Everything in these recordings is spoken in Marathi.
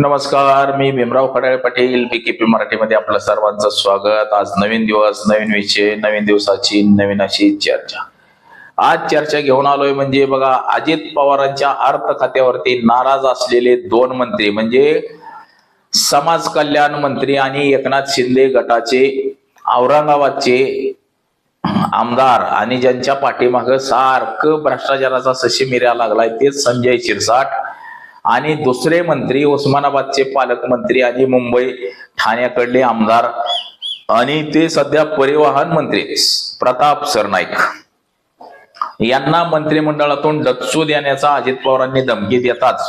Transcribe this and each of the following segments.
नमस्कार मी भीमराव खडाळे पाटील बीकेपी मराठीमध्ये आपलं सर्वांचं स्वागत. आज नवीन दिवस नवीन विषय नवीन दिवसाची नवीन अशी चर्चा. आज चर्चा घेऊन आलोय म्हणजे बघा अजित पवारांच्या अर्थ खात्यावरती नाराज असलेले दोन मंत्री म्हणजे समाज कल्याण मंत्री आणि एकनाथ शिंदे गटाचे औरंगाबादचे आमदार आणि ज्यांच्या पाठीमागं सारखं भ्रष्टाचाराचा सशी मिर्या लागलाय ते संजय शिरसाट. आणि दुसरे मंत्री उस्मानाबादचे पालकमंत्री आणि मुंबई ठाण्याकडले आमदार आणि ते सध्या परिवहन मंत्री प्रताप सरनाईक. यांना मंत्रिमंडळातून डच्चू देण्याचा अजित पवारांनी धमकी देताच.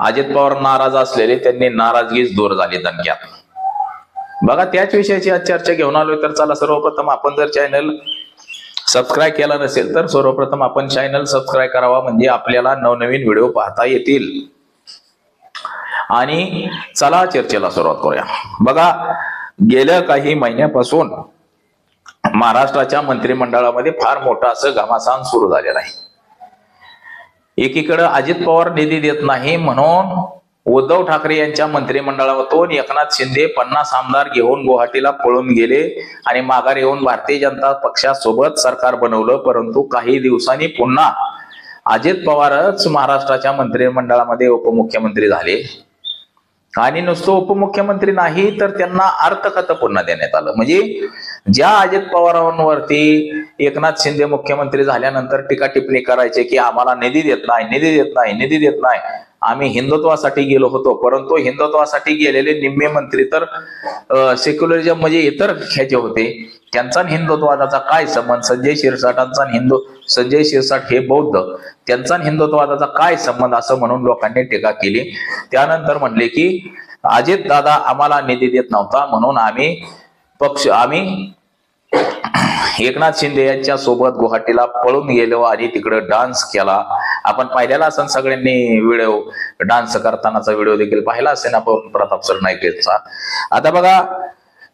अजित पवार नाराज असलेले त्यांनी नाराजगीच दूर झाली धमक्यात. बघा त्याच विषयाची आज चर्चा घेऊन आलोय तर चला सर्वप्रथम आपण जर चॅनल सबस्क्राईब केला नसेल तर सर्वप्रथम आपण चॅनल सबस्क्राईब करावा म्हणजे आपल्याला नवनवीन व्हिडिओ पाहता येतील. आणि चला चर्चेला सुरुवात करूया. बघा गेल्या काही महिन्यापासून महाराष्ट्राच्या मंत्रिमंडळामध्ये फार मोठं असं घमासान सुरू झालेलं आहे. एकीकडं अजित पवार निधी देत नाही म्हणून उद्धव ठाकरे यांच्या मंत्रिमंडळातून एकनाथ शिंदे पन्नास आमदार घेऊन गुवाहाटीला पळून गेले आणि माघार येऊन भारतीय जनता पक्षासोबत सरकार बनवलं परंतु काही दिवसांनी पुन्हा अजित पवारच महाराष्ट्राच्या मंत्रिमंडळामध्ये उपमुख्यमंत्री झाले. आणि नुसतं उपमुख्यमंत्री नाही तर त्यांना अर्थकथं पुन्हा देण्यात आलं. म्हणजे ज्या अजित पवारांवरती एकनाथ शिंदे मुख्यमंत्री झाल्यानंतर टीका टिप्पणी करायचे की आम्हाला निधी देत नाही निधी देत नाही निधी देत नाही आम्ही हिंदुत्वासाठी गेलो होतो परंतु हिंदुत्वासाठी गेलेले निम्मे मंत्री तर सेक्युलरिझम म्हणजे इतर ह्याचे होते. त्यांचा हिंदुत्वादाचा काय संबंध? संजय शिरसाटांचा आणि हिंदू संजय शिरसाट हे बौद्ध. त्यांचा हिंदुत्वादाचा काय संबंध असं म्हणून लोकांनी टीका केली. त्यानंतर म्हणले की अजित दादा आम्हाला निधी देत नव्हता म्हणून आम्ही पक्ष आम्ही एकनाथ शिंदे यांच्या सोबत गुवाहाटीला पळून गेलो आणि तिकडे डान्स केला. आपण पाहिलेला असेल सगळ्यांनी व्हिडिओ डान्स करतानाचा व्हिडिओ देखील पाहिला असेल आपण प्रताप सरनाईकेचा आता बघा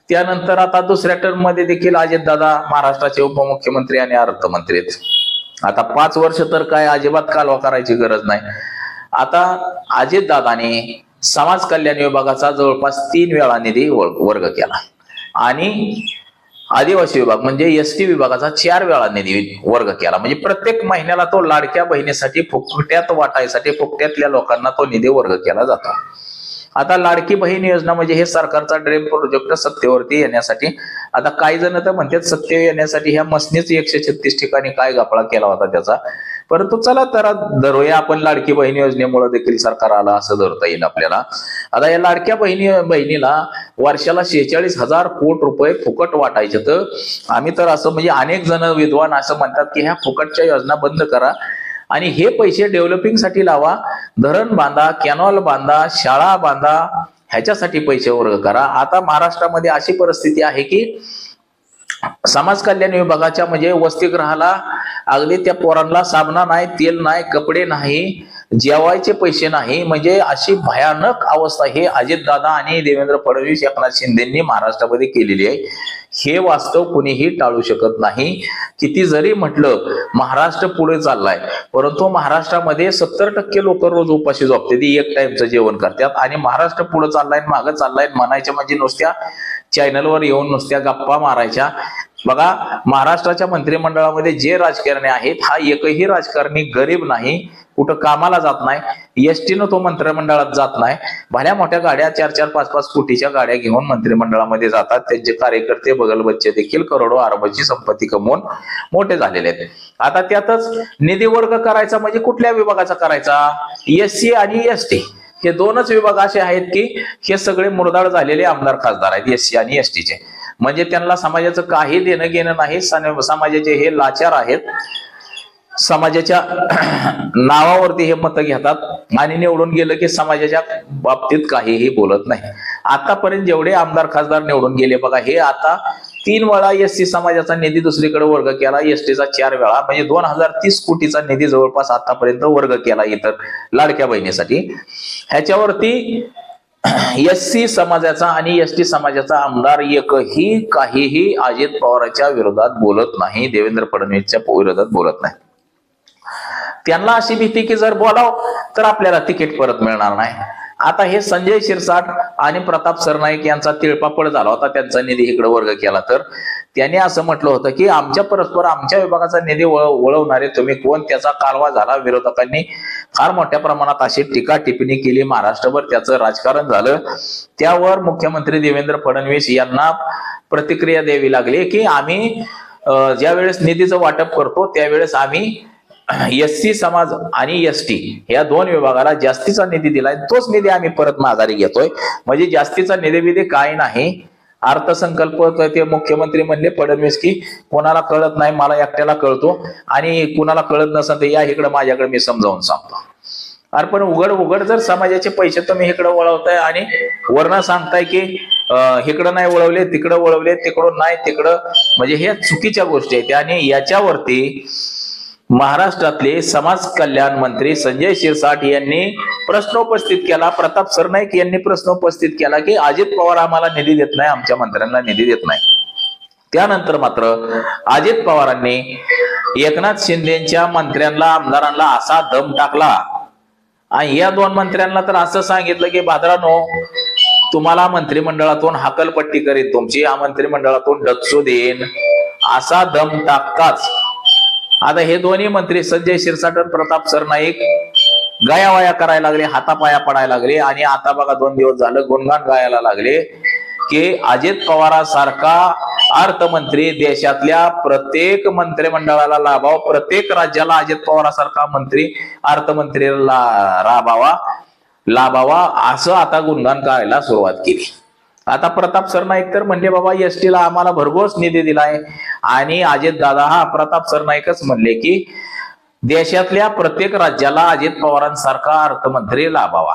त्यानंतर आता दुसऱ्या टर्ममध्ये देखील अजितदादा महाराष्ट्राचे उपमुख्यमंत्री आणि अर्थमंत्री आहेत. आता पाच वर्ष तर काय अजिबात कालवा करायची गरज नाही. आता अजितदादाने समाज कल्याण विभागाचा जवळपास तीन वेळा निधी वर्ग केला. आणि आदिवासी विभाग म्हणजे एस टी विभागाचा चार वेळा निधी वर्ग केला. म्हणजे प्रत्येक महिन्याला तो लाडक्या बहिणीसाठी फुकट्यात वाटायसाठी फुकट्यातल्या लोकांना तो निधी वर्ग केला जातो. आता लाडकी बहीण योजना म्हणजे हे सरकारचा ड्रीम प्रोजेक्ट सत्तेवरती येण्यासाठी. आता काही जण तर म्हणतात सत्य येण्यासाठी ह्या मसनीच एकशे छत्तीस ठिकाणी काय गापळा केला होता त्याचा. परंतु चला तर धरूया आपण लाडकी बहीण योजनेमुळे देखील सरकार आला असं धरता येईल आपल्याला. आता या लाडक्या बहिणी बहिणीला वर्षाला शेहेचाळीस हजार कोट रुपये फुकट वाटायचे तर आम्ही तर असं म्हणजे अनेक जण विद्वान असं म्हणतात की ह्या फुकटच्या योजना बंद करा. आणि हे पैसे डेव्हलपिंगसाठी लावा. धरण बांधा कॅनॉल बांधा शाळा बांधा ह्याच्यासाठी पैसे वर्ग करा. आता महाराष्ट्रामध्ये अशी परिस्थिती आहे की समाज कल्याण विभागाच्या म्हणजे वसतिगृहाला अगदी त्या पोरांना साबणा नाही तेल नाही कपडे नाही जेवायचे पैसे नाही म्हणजे अशी भयानक अवस्था हे अजितदादा आणि देवेंद्र फडणवीस एकनाथ शिंदेनी महाराष्ट्रामध्ये केलेली आहे. हे वास्तव कुणीही टाळू शकत नाही. किती जरी म्हटलं महाराष्ट्र पुढे चाललाय. परंतु महाराष्ट्रामध्ये सत्तर टक्के लोक रोज उपाशी झोपते ती एक टाइमचं जेवण करतात. आणि महाराष्ट्र पुढे चाललाय मागं चाललाय म्हणायच्या म्हणजे नुसत्या चॅनलवर येऊन नुसत्या गप्पा मारायच्या. बघा महाराष्ट्राच्या मंत्रिमंडळामध्ये जे राजकारणी आहेत हा एकही राजकारणी गरीब नाही. कुठं कामाला जात नाही. एसटीनं तो मंत्रिमंडळात जात नाही. भल्या मोठ्या गाड्या चार चार पाच पाच कोटीच्या गाड्या घेऊन मंत्रिमंडळामध्ये जातात. त्यांचे कार्यकर्ते बगल बच्चे देखील करोडो अरबाची संपत्ती कमवून मोठे झालेले आहेत. आता त्यातच निधी वर्ग करायचा म्हणजे कुठल्या विभागाचा करायचा? एससी आणि एस टी. हे दोनच विभाग असे आहेत की हे सगळे मुरदाळ झालेले आमदार खासदार आहेत एससी आणि एसटीचे म्हणजे त्यांना समाजाचं काही देणं घेणं नाही समाजाचे हे लाचार आहेत. समाजाच्या नावावरती हे मतं घेतात आणि निवडून गेलं की समाजाच्या बाबतीत काहीही बोलत नाही. आतापर्यंत जेवढे आमदार खासदार निवडून गेले बघा हे आता तीन वेळा एस समाजाचा निधी दुसरीकडे वर्ग केला एस टीचा चार वेळा म्हणजे दोन हजार तीस कोटीचा निधी जवळपास आतापर्यंत वर्ग केला इतर लाडक्या बहिणीसाठी. ह्याच्यावरती एस सी समाजाचा आणि एस टी समाजाचा आमदार एकही काहीही अजित पवारांच्या विरोधात बोलत नाही देवेंद्र फडणवीसच्या विरोधात बोलत नाही. त्यांना अशी भीती की जर बोलाव तर आपल्याला तिकीट परत मिळणार नाही. आता हे संजय शिरसाट आणि प्रताप सरनाईक यांचा तिळपापड झाला होता त्यांचा निधी इकडे वर्ग केला. तर त्यांनी असं म्हटलं होतं की आमच्या परस्पर आमच्या विभागाचा निधी वळवणारे तुम्ही कोण? त्याचा कालवा झाला. विरोधकांनी फार मोठ्या प्रमाणात अशी टीका टिप्पणी केली. महाराष्ट्रभर त्याचं राजकारण झालं. त्यावर मुख्यमंत्री देवेंद्र फडणवीस यांना प्रतिक्रिया द्यावी लागली की आम्ही ज्यावेळेस ज्या वेळेस निधीचं वाटप करतो त्यावेळेस आम्ही एस सी समाज आणि एस टी या दोन विभागाला जास्तीचा निधी दिलाय. तोच निधी आम्ही परत माघारी घेतोय. म्हणजे जास्तीचा निधी बिधी काय नाही. अर्थसंकल्प तर ते मुख्यमंत्री म्हणले फडणवीस की कोणाला कळत नाही मला एकट्याला कळतो. आणि कुणाला कळत नसेल तर या इकडं माझ्याकडे मी समजावून सांगतो. अरे पण उघड उघड जर समाजाचे पैसे तुम्ही इकडे वळवताय आणि वर्ण सांगताय की इकडं नाही वळवले तिकडं वळवले तिकडं नाही तिकडं. म्हणजे हे चुकीच्या गोष्टी आहेत. आणि याच्यावरती महाराष्ट्रातले समाज कल्याण मंत्री संजय शिरसाट यांनी प्रश्न उपस्थित केला. प्रताप सरनाईक यांनी प्रश्न उपस्थित केला की अजित पवार आम्हाला निधी देत नाही आमच्या मंत्र्यांना निधी देत नाही. त्यानंतर मात्र अजित पवारांनी एकनाथ शिंदेच्या मंत्र्यांना आमदारांना असा दम टाकला. आणि या दोन मंत्र्यांना तर असं सांगितलं की बादरानो तुम्हाला मंत्रिमंडळातून हाकलपट्टी करीन तुमची या मंत्रिमंडळातून डचू देईन. असा दम टाकताच आता हे दोन्ही मंत्री संजय शिरसाटन प्रताप सरनाईक गायावाया करायला लागले हातापाया पडायला लागले आणि आता बघा दोन दिवस झालं गुणगान गायला लागले की अजित पवारासारखा अर्थमंत्री देशातल्या प्रत्येक मंत्रिमंडळाला लाभाव प्रत्येक राज्याला अजित पवारासारखा मंत्री अर्थमंत्रीला राबावा लाभावा असं आता गुणगान गायला सुरुवात केली. आता प्रताप सरनाईक तर म्हणले बाबा एस टीला आम्हाला भरघोस निधी दिलाय. आणि अजित दादा हा प्रताप सरनाईकच म्हणले की देशातल्या प्रत्येक राज्याला अजित पवारांसारखा अर्थमंत्री लाभावा.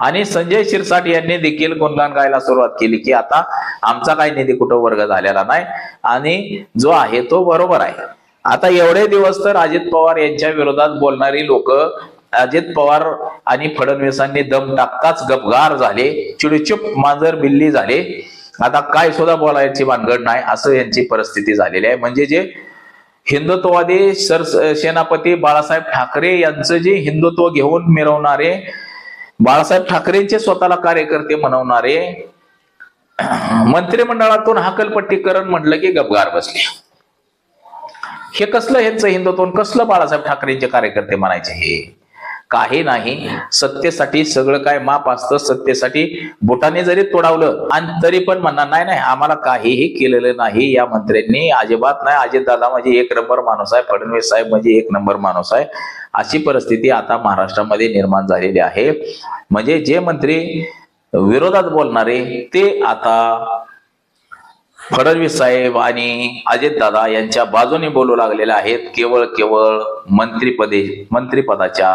आणि संजय शिरसाट यांनी देखील गुणगान गायला सुरुवात केली की आता आमचा काही निधी कुठं वर्ग झालेला नाही आणि जो आहे तो बरोबर आहे. आता एवढे दिवस तर अजित पवार यांच्या विरोधात बोलणारी लोक अजित पवार आणि फडणवीसांनी दम टाकताच गपगार झाले चिडचुप मांजर बिल्ली झाले. आता काय सुद्धा बोलायची भानगड नाही असं यांची परिस्थिती झालेली आहे. म्हणजे जे हिंदुत्ववादी सर सेनापती बाळासाहेब ठाकरे यांचं जे हिंदुत्व घेऊन मिरवणारे बाळासाहेब ठाकरेंचे स्वतःला कार्यकर्ते म्हणवणारे मंत्रिमंडळातून हाकलपट्टीकरण म्हटलं की गपगार बसले. हे कसलं ह्यांचं हिंदुत्व कसलं बाळासाहेब ठाकरेंचे कार्यकर्ते म्हणायचे हे? काही नाही. सत्तेसाठी सगळं काय माप असतं सत्तेसाठी बोटाने जरी तोडावलं आणि तरी पण म्हणणार नाही नाही आम्हाला काहीही केलेलं नाही या मंत्र्यांनी अजिबात नाही. अजित दादा म्हणजे एक नंबर माणूस आहे फडणवीस साहेब म्हणजे एक नंबर माणूस आहे. अशी परिस्थिती आता महाराष्ट्रामध्ये निर्माण झालेली आहे. म्हणजे जे मंत्री विरोधात बोलणारे ते आता फडणवीस साहेब आणि अजितदादा यांच्या बाजूने बोलू लागलेले आहेत. केवळ केवळ मंत्रीपदे मंत्रिपदाच्या